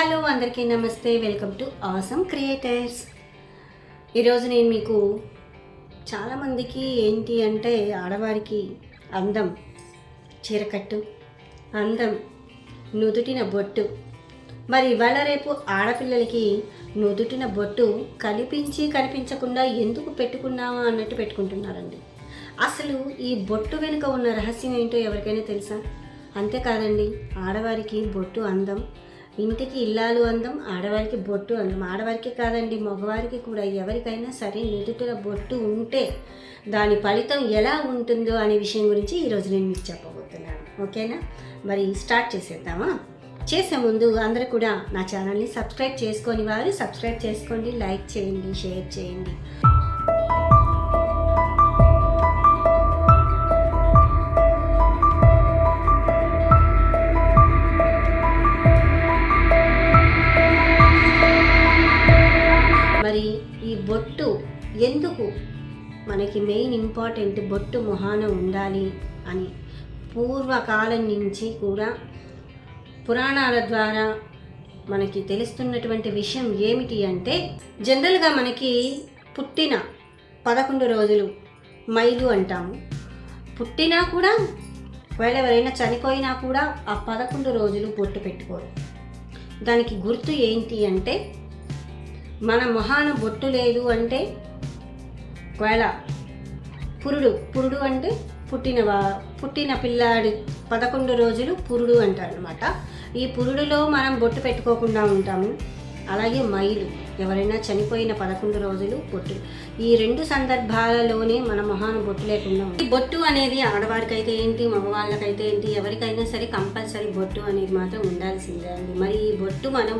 Hello అందరికీ నమస్తే. Welcome to awesome creators. ఈరోజు నేను మీకు చాలామందికి ఏంటి అంటే ఆడవారికి అందం చీరకట్టు అందం నుదుటిన బొట్టు. మరి ఇవాళ రేపు ఆడపిల్లలకి నుదుటిన బొట్టు కనిపించి కనిపించకుండా ఎందుకు పెట్టుకున్నావా అన్నట్టు పెట్టుకుంటున్నారండి. అసలు ఈ బొట్టు వెనుక ఉన్న రహస్యం ఏంటో ఎవరికైనా తెలుసా? అంతేకాదండి ఆడవారికి బొట్టు అందం ఇంటికి ఇల్లాలు అందం ఆడవారికి బొట్టు అందం. ఆడవారికి కాదండి మగవారికి కూడా ఎవరికైనా సరే నుదుటిన బొట్టు ఉంటే దాని ఫలితం ఎలా ఉంటుందో అనే విషయం గురించి ఈరోజు నేను మీకు చెప్పబోతున్నాను. ఓకేనా? మరి స్టార్ట్ చేసేద్దామా? చేసే ముందు అందరూ కూడా నా ఛానల్ని సబ్స్క్రైబ్ చేసుకొని వారు సబ్స్క్రైబ్ చేసుకోండి లైక్ చేయండి షేర్ చేయండి. ఎందుకు మనకి మెయిన్ ఇంపార్టెంట్ బొట్టు మొహాన ఉండాలి అని పూర్వకాలం నుంచి కూడా పురాణాల ద్వారా మనకి తెలుస్తున్నటువంటి విషయం ఏమిటి అంటే జనరల్గా మనకి పుట్టిన పదకొండు రోజులు మైలు అంటాము. పుట్టినా కూడా ఒకవేళ ఎవరైనా చనిపోయినా కూడా ఆ పదకొండు రోజులు బొట్టు పెట్టుకోరు. దానికి గుర్తు ఏంటి అంటే మన మొహాన బొట్టు లేదు అంటే ఒకవేళ పురుడు పురుడు అంటే పుట్టిన పుట్టిన పిల్లాడి పదకొండు రోజులు పురుడు అంటారు అనమాట ఈ పురుడులో మనం బొట్టు పెట్టుకోకుండా ఉంటాము. అలాగే మైలు ఎవరైనా చనిపోయిన పదకొండు రోజులు బొట్టు. ఈ రెండు సందర్భాలలోనే మన మొహాన బొట్టు లేకుండా ఈ బొట్టు అనేది ఆడవారికైతే ఏంటి మగవాళ్ళకైతే ఏంటి ఎవరికైనా సరే కంపల్సరీ బొట్టు అనేది మాత్రం ఉండాల్సిందే అండి. మరి ఈ బొట్టు మనం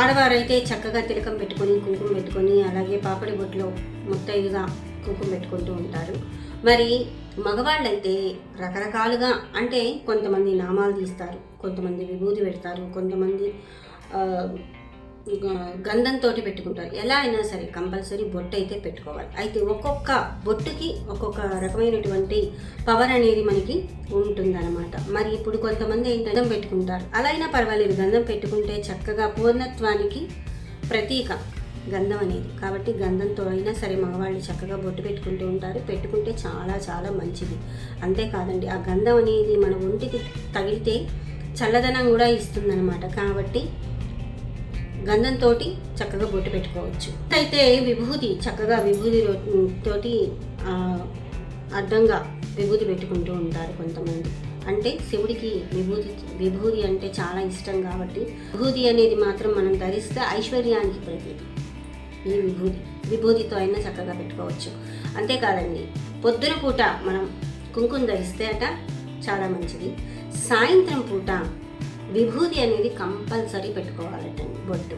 ఆడవారైతే చక్కగా తిలకం పెట్టుకొని కుంకుమ పెట్టుకొని అలాగే పాపడి బొట్టులో ముత్తైదుగా కుంకుమ పెట్టుకుంటూ ఉంటారు. మరి మగవాళ్ళైతే రకరకాలుగా అంటే కొంతమంది నామాలు తీస్తారు కొంతమంది విభూతి పెడతారు కొంతమంది గంధంతో పెట్టుకుంటారు. ఎలా అయినా సరే కంపల్సరీ బొట్టు అయితే పెట్టుకోవాలి. అయితే ఒక్కొక్క బొట్టుకి ఒక్కొక్క రకమైనటువంటి పవర్ అనేది మనకి ఉంటుందన్నమాట. మరి ఇప్పుడు కొంతమంది ఏంటంటే గంధం పెట్టుకుంటారు. అలా అయినా పర్వాలేదు. గంధం పెట్టుకుంటే చక్కగా పూర్ణత్వానికి ప్రతీక గంధం అనేది. కాబట్టి గంధంతో అయినా సరే మగవాళ్ళు చక్కగా బొట్టు పెట్టుకుంటూ ఉంటారు. పెట్టుకుంటే చాలా చాలా మంచిది. అంతేకాదండి ఆ గంధం అనేది మన ఒంటికి తగిలితే చల్లదనం కూడా ఇస్తుందన్నమాట. కాబట్టి గంధంతో చక్కగా బొట్టు పెట్టుకోవచ్చు. అయితే విభూతి చక్కగా విభూతి తోటి ఆ, అడ్డంగా విభూతి పెట్టుకుంటూ ఉంటారు కొంతమంది. అంటే శివుడికి విభూతి విభూతి అంటే చాలా ఇష్టం కాబట్టి విభూతి అనేది మాత్రం మనం ధరిస్తే ఐశ్వర్యానికి ప్రతీతి. ఈ విభూతి విభూతితో అయినా చక్కగా పెట్టుకోవచ్చు. అంతేకాదండి పొద్దున పూట మనం కుంకుమ ధరిస్తే అట చాలా మంచిది. సాయంత్రం పూట విభూతి అనేది కంపల్సరీ పెట్టుకోవాలటండి బొట్టు.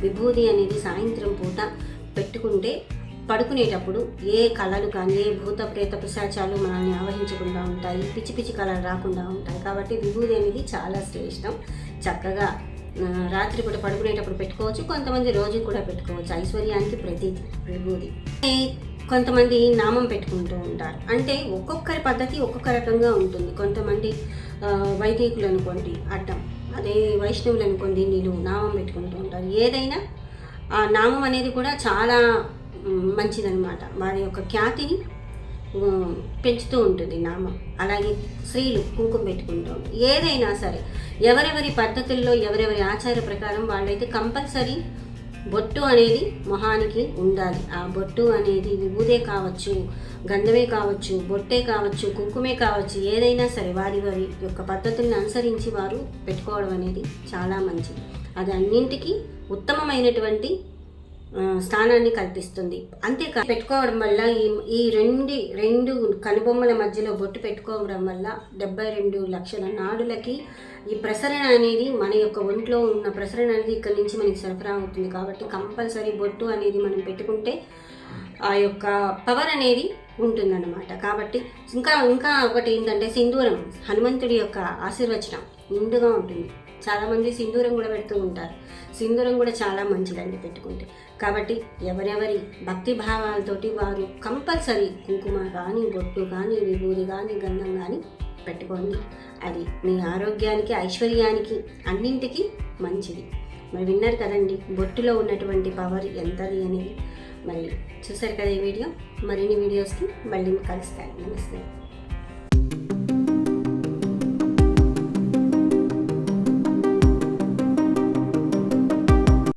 విభూతి అనేది సాయంత్రం పూట పెట్టుకుంటే పడుకునేటప్పుడు ఏ కళలు కానీ ఏ భూత ప్రేత పిశాచాలు మనల్ని ఆవహించకుండా ఉంటాయి. పిచ్చి పిచ్చి కళలు రాకుండా ఉంటాయి. కాబట్టి విభూతి అనేది చాలా శ్రేష్టం. చక్కగా రాత్రిపూట పడుకునేటప్పుడు పెట్టుకోవచ్చు. కొంతమంది రోజు కూడా పెట్టుకోవచ్చు. ఐశ్వర్యానికి ప్రతీతి విభూతి. కొంతమంది నామం పెట్టుకుంటూ ఉంటారు. అంటే ఒక్కొక్కరి పద్ధతి ఒక్కొక్క రకంగా ఉంటుంది. కొంతమంది వైదికులు అనుకోండి అడ్డం. అదే వైష్ణవులు అనుకోండి నీళ్ళు నామం పెట్టుకుంటూ ఉంటారు. ఏదైనా ఆ నామం అనేది కూడా చాలా మంచిదనమాట వారి యొక్క ఖ్యాతిని పెంచుతూ ఉంటుంది నామం. అలాగే స్త్రీలు కుంకుమ పెట్టుకుంటూ ఉంటారు. ఏదైనా సరే ఎవరెవరి పద్ధతుల్లో ఎవరెవరి ఆచార ప్రకారం వాళ్ళైతే కంపల్సరీ బొట్టు అనేది మొహానికి ఉండాలి. ఆ బొట్టు అనేది విభూదే కావచ్చు గంధమే కావచ్చు బొట్టే కావచ్చు కుంకుమే కావచ్చు ఏదైనా సరే వారి వారి యొక్క పద్ధతులను అనుసరించి వారు పెట్టుకోవడం అనేది చాలా మంచిది. అది అన్నింటికి ఉత్తమమైనటువంటి స్థానాన్ని కల్పిస్తుంది. అంతేకాదు పెట్టుకోవడం వల్ల ఈ ఈ రెండు రెండు కనుబొమ్మల మధ్యలో బొట్టు పెట్టుకోవడం వల్ల డెబ్బై రెండు లక్షల నాడులకి ఈ ప్రసరణ అనేది మన యొక్క ఒంట్లో ఉన్న ప్రసరణ అనేది ఇక్కడి నుంచి మనకి సరఫరా అవుతుంది. కాబట్టి కంపల్సరీ బొట్టు అనేది మనం పెట్టుకుంటే ఆ యొక్క పవర్ అనేది ఉంటుందన్నమాట. కాబట్టి ఇంకా ఇంకా ఒకటి ఏంటంటే సింధూరం హనుమంతుడి యొక్క ఆశీర్వచనం నిండుగా ఉంటుంది. చాలామంది సింధూరం కూడా పెడుతూ ఉంటారు. సింధూరం కూడా చాలా మంచిదండి పెట్టుకుంటే. కాబట్టి ఎవరెవరి భక్తి భావాలతోటి వారు కంపల్సరీ కుంకుమ కానీ బొట్టు కానీ విభూది కానీ గంధం కానీ పెట్టుకోండి. అది మీ ఆరోగ్యానికి ఐశ్వర్యానికి అన్నింటికి మంచిది. మరి విన్నారు కదండి బొట్టులో ఉన్నటువంటి పవర్ ఎంతది అనేది మరి చూసారు కదా ఈ వీడియో? మరిన్ని వీడియోస్కి మళ్ళీ కలుస్తాను. నమస్తే.